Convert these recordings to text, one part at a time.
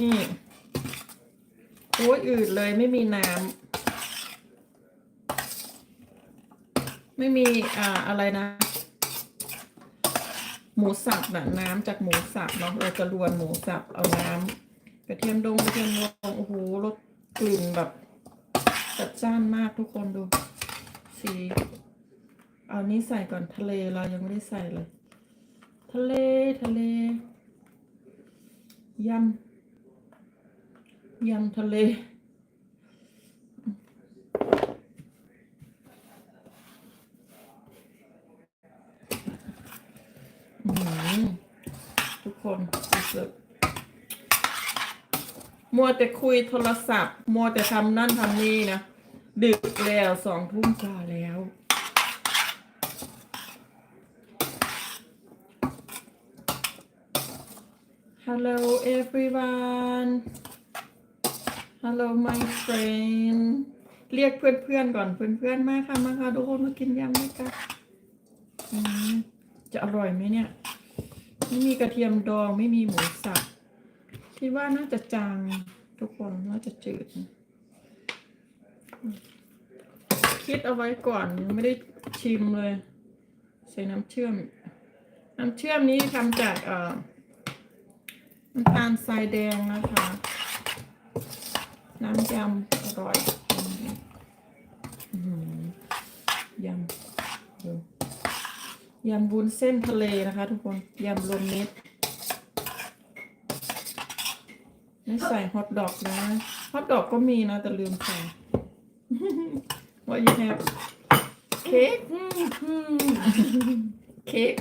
นี่โอ้ยอืดเลยไม่มีน้ำไม่มีอ่าอะไรนะ หมูสับน่ะน้ำจากหมูสับเนาะเราจะรวนหมูสับเอาน้ำกระเทียมดงกระเทียมดงโอ้โหรสกลิ่นแบบจัดจ้านมากทุกคนดูสีเอานี้ใส่ก่อนทะเลเรายังไม่ได้ใส่เลย ทะเลทะเล ยำยำทะเล ทุกคนรู้สึกมัวแต่คุยโทรศัพท์ มัวแต่ทำนั่นทำนี่นะ ดึกแล้วสองทุ่มกว่าแล้ว Hello everyone Hello my friend เรียกเพื่อนๆก่อนเพื่อนๆมาค่ะมาค่ะทุกคนมากินยำด้วยกันจะอร่อยไหมเนี่ย ไม่มีกระเทียมดองไม่มีหมูสับคิดว่าน่าจะจางทุกคนน่าจะจืด คิดเอาไว้ก่อนยังไม่ได้ชิมเลย ใส่น้ำเชื่อม น้ำเชื่อมนี้ทำจากเอ่อ น้ำตาลทรายแดงนะคะ น้ำยำอร่อยอื้อหือยำดูยำวุ้นเส้นทะเลนะคะ ทุกคนยำรวมมิตรไม่ใส่ฮอทดอกนะฮอทดอกก็มีนะ แต่ลืมใส่ What you have? Cake? เค้ก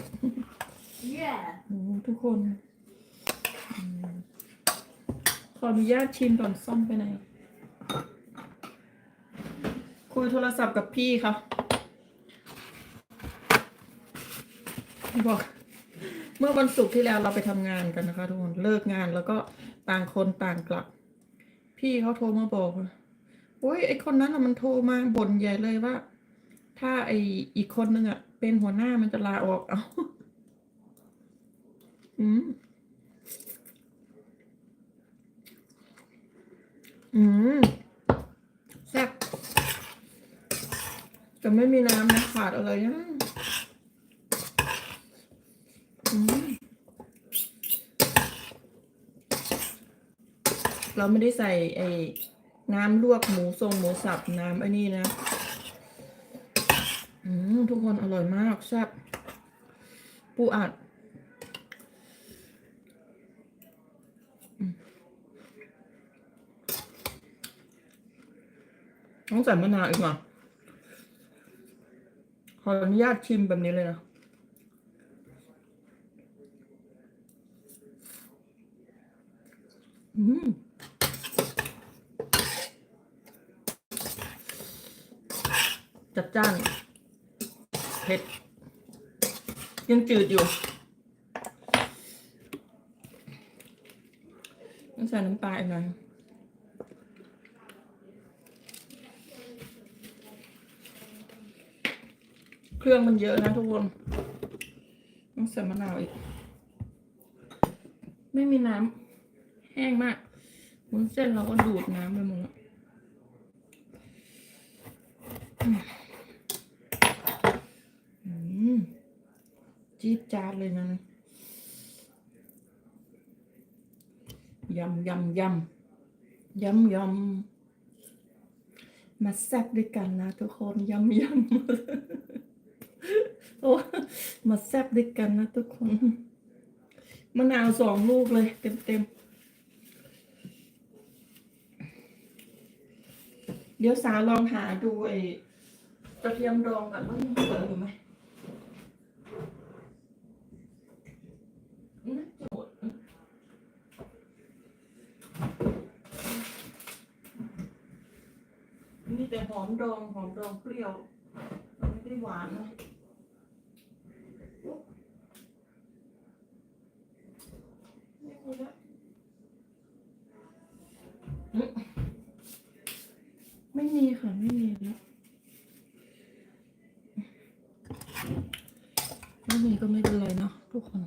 Yeah. โอ้ทุกคนอืม ขออนุญาตชิมก่อนซ่อมไปไหน คุยโทรศัพท์กับพี่เขาบอก เมื่อวันศุกร์ที่แล้วเราไปทำงานกันนะคะทุกคนเลิกงานแล้วก็ต่างคนต่างกลับ พี่เขาโทรมาบอกว่าโอ้ยไอคนนั้นอะมันโทรมาบ่นใหญ่เลยว่า ถ้าไออีกคนนึงอะเป็นหัวหน้ามันจะลาออกเอาอืม อืมแซ่บแต่ไม่มีน้ำนะขาดอะไรนะอืมเราไม่ได้ใส่ไอ้น้ำลวกหมูทรงหมูสับน้ำไอ้นี่นะ อืมทุกคนอร่อยมากแซ่บปูอัด ต้องใส่มะนาวอีกเหรอขออนุญาตชิมแบบนี้เลยนะ อืมจัดจ้าน เผ็ด ยังจืดอยู่ต้องใส่น้ำปลาอีกหน่อย เครื่องมันเยอะนะทุกคนต้องใส่มะนาวอีก ไม่มีน้ำแห้งมากวุ้นเส้นเราก็ดูดน้ำไปหมดแล้วอืมอืมจี๊ดจ๊าดเลยนะยำยำยำยำยำมาแซ่บด้วยกันนะทุกคนยำยำ โอ้มาแซบด้วยกันนะทุกคนมะนาวสองลูกเลยเต็มเต็มเดี๋ยวสาลองหาดูไอ้กระเทียมดองก่อนว่ายังเหลือยู่ไหมนี่แต่หอมดองหอมดองเปรี้ยว ไม่ได้หวานนะ ไม่มีค่ะ ไม่มีแล้วไม่มีก็ไม่เป็นไรเนาะทุกคน